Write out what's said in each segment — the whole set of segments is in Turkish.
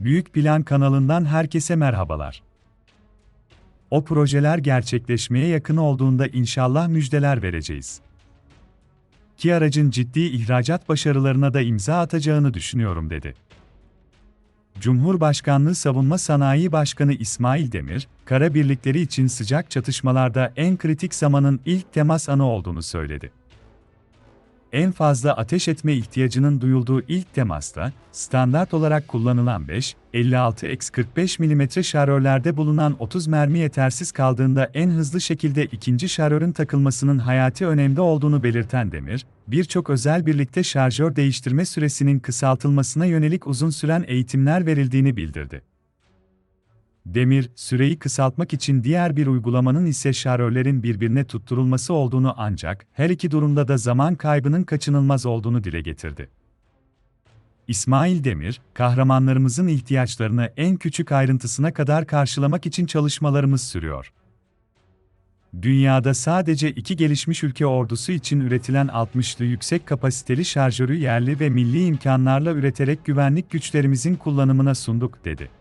Büyük Plan kanalından herkese merhabalar. O projeler gerçekleşmeye yakın olduğunda inşallah müjdeler vereceğiz. Ki aracın ciddi ihracat başarılarına da imza atacağını düşünüyorum dedi. Cumhurbaşkanlığı Savunma Sanayi Başkanı İsmail Demir, kara birlikleri için sıcak çatışmalarda en kritik zamanın ilk temas anı olduğunu söyledi en fazla ateş etme ihtiyacının duyulduğu ilk temasta, standart olarak kullanılan 5, 56x45 mm şarörlerde bulunan 30 mermi yetersiz kaldığında en hızlı şekilde ikinci şarörün takılmasının hayati önemde olduğunu belirten Demir, birçok özel birlikte şarjör değiştirme süresinin kısaltılmasına yönelik uzun süren eğitimler verildiğini bildirdi. Demir, süreyi kısaltmak için diğer bir uygulamanın ise şarörlerin birbirine tutturulması olduğunu ancak her iki durumda da zaman kaybının kaçınılmaz olduğunu dile getirdi. İsmail Demir, kahramanlarımızın ihtiyaçlarını en küçük ayrıntısına kadar karşılamak için çalışmalarımız sürüyor. Dünyada sadece iki gelişmiş ülke ordusu için üretilen 60'lı yüksek kapasiteli şarjörü yerli ve milli imkanlarla üreterek güvenlik güçlerimizin kullanımına sunduk, dedi.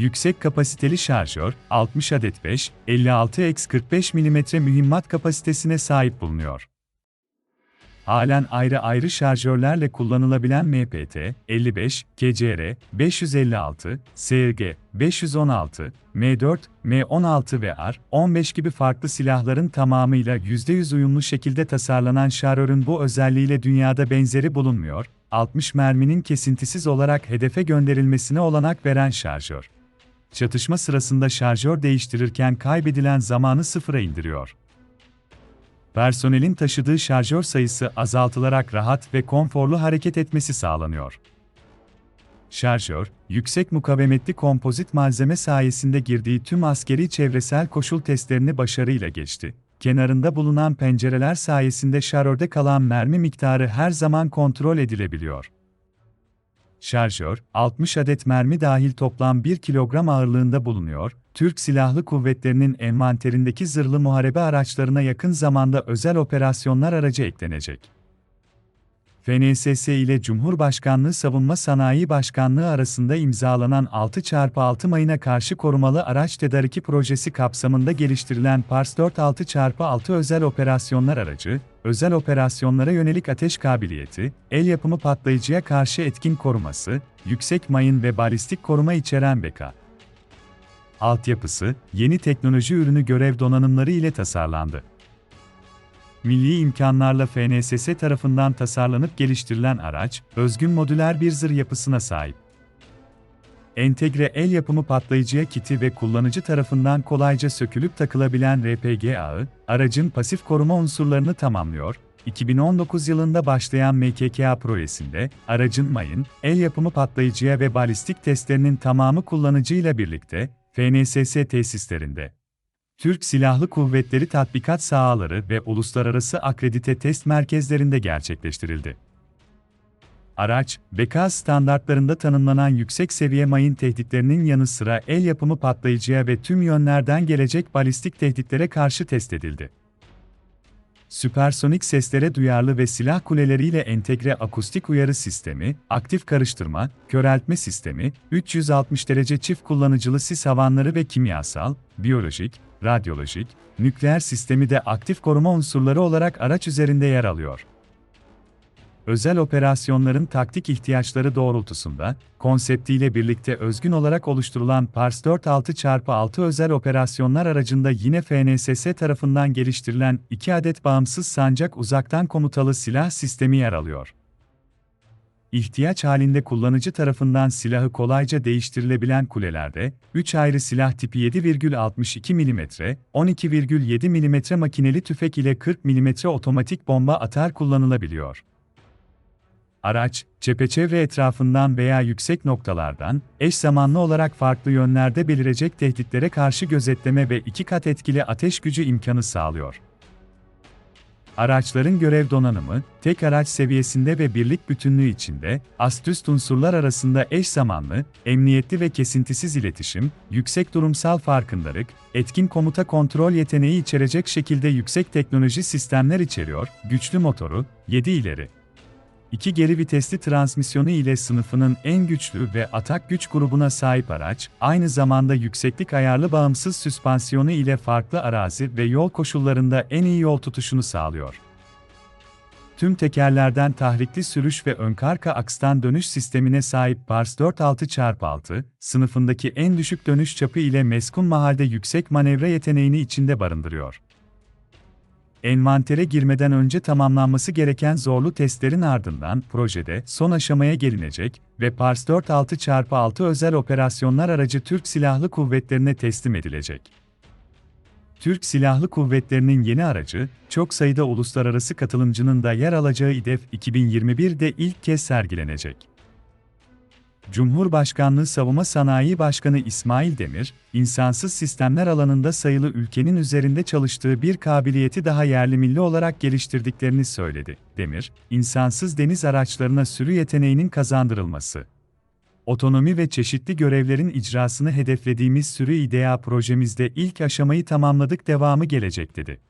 Yüksek kapasiteli şarjör, 60 adet 5, 56x45 mm mühimmat kapasitesine sahip bulunuyor. Halen ayrı ayrı şarjörlerle kullanılabilen MPT, 55, KCR, 556, SRG, 516, M4, M16 ve R-15 gibi farklı silahların tamamıyla %100 uyumlu şekilde tasarlanan şarjörün bu özelliğiyle dünyada benzeri bulunmuyor, 60 merminin kesintisiz olarak hedefe gönderilmesine olanak veren şarjör çatışma sırasında şarjör değiştirirken kaybedilen zamanı sıfıra indiriyor. Personelin taşıdığı şarjör sayısı azaltılarak rahat ve konforlu hareket etmesi sağlanıyor. Şarjör, yüksek mukavemetli kompozit malzeme sayesinde girdiği tüm askeri çevresel koşul testlerini başarıyla geçti. Kenarında bulunan pencereler sayesinde şarjörde kalan mermi miktarı her zaman kontrol edilebiliyor. Şarjör, 60 adet mermi dahil toplam 1 kilogram ağırlığında bulunuyor. Türk Silahlı Kuvvetleri'nin envanterindeki zırhlı muharebe araçlarına yakın zamanda özel operasyonlar aracı eklenecek. FNSS ile Cumhurbaşkanlığı Savunma Sanayi Başkanlığı arasında imzalanan 6x6 mayına karşı korumalı araç tedariki projesi kapsamında geliştirilen Pars 4 6x6 özel operasyonlar aracı, özel operasyonlara yönelik ateş kabiliyeti, el yapımı patlayıcıya karşı etkin koruması, yüksek mayın ve balistik koruma içeren beka. Altyapısı, yeni teknoloji ürünü görev donanımları ile tasarlandı milli imkanlarla FNSS tarafından tasarlanıp geliştirilen araç, özgün modüler bir zırh yapısına sahip. Entegre el yapımı patlayıcıya kiti ve kullanıcı tarafından kolayca sökülüp takılabilen RPG ağı, aracın pasif koruma unsurlarını tamamlıyor. 2019 yılında başlayan MKKA projesinde, aracın mayın, el yapımı patlayıcıya ve balistik testlerinin tamamı kullanıcıyla birlikte, FNSS tesislerinde Türk Silahlı Kuvvetleri tatbikat sahaları ve uluslararası akredite test merkezlerinde gerçekleştirildi. Araç, BK standartlarında tanımlanan yüksek seviye mayın tehditlerinin yanı sıra el yapımı patlayıcıya ve tüm yönlerden gelecek balistik tehditlere karşı test edildi. Süpersonik seslere duyarlı ve silah kuleleriyle entegre akustik uyarı sistemi, aktif karıştırma, köreltme sistemi, 360 derece çift kullanıcılı sis havanları ve kimyasal, biyolojik, radyolojik, nükleer sistemi de aktif koruma unsurları olarak araç üzerinde yer alıyor. Özel operasyonların taktik ihtiyaçları doğrultusunda, konseptiyle birlikte özgün olarak oluşturulan Pars 46x6 özel operasyonlar aracında yine FNSS tarafından geliştirilen iki adet bağımsız sancak uzaktan komutalı silah sistemi yer alıyor ihtiyaç halinde kullanıcı tarafından silahı kolayca değiştirilebilen kulelerde, 3 ayrı silah tipi 7,62 mm, 12,7 mm makineli tüfek ile 40 mm otomatik bomba atar kullanılabiliyor. Araç, çepeçevre etrafından veya yüksek noktalardan, eş zamanlı olarak farklı yönlerde belirecek tehditlere karşı gözetleme ve iki kat etkili ateş gücü imkanı sağlıyor. Araçların görev donanımı, tek araç seviyesinde ve birlik bütünlüğü içinde, ast unsurlar arasında eş zamanlı, emniyetli ve kesintisiz iletişim, yüksek durumsal farkındalık, etkin komuta kontrol yeteneği içerecek şekilde yüksek teknoloji sistemler içeriyor, güçlü motoru, 7 ileri. İki geri vitesli transmisyonu ile sınıfının en güçlü ve atak güç grubuna sahip araç, aynı zamanda yükseklik ayarlı bağımsız süspansiyonu ile farklı arazi ve yol koşullarında en iyi yol tutuşunu sağlıyor. Tüm tekerlerden tahrikli sürüş ve ön arka akstan dönüş sistemine sahip Pars 4.6x6, sınıfındaki en düşük dönüş çapı ile meskun mahalde yüksek manevra yeteneğini içinde barındırıyor. Envantere girmeden önce tamamlanması gereken zorlu testlerin ardından projede son aşamaya gelinecek ve Pars 4.6x6 özel operasyonlar aracı Türk Silahlı Kuvvetlerine teslim edilecek. Türk Silahlı Kuvvetleri'nin yeni aracı, çok sayıda uluslararası katılımcının da yer alacağı İDEF 2021'de ilk kez sergilenecek. Cumhurbaşkanlığı Savunma Sanayi Başkanı İsmail Demir, insansız sistemler alanında sayılı ülkenin üzerinde çalıştığı bir kabiliyeti daha yerli milli olarak geliştirdiklerini söyledi. Demir, insansız deniz araçlarına sürü yeteneğinin kazandırılması, otonomi ve çeşitli görevlerin icrasını hedeflediğimiz sürü IDEA projemizde ilk aşamayı tamamladık devamı gelecek dedi.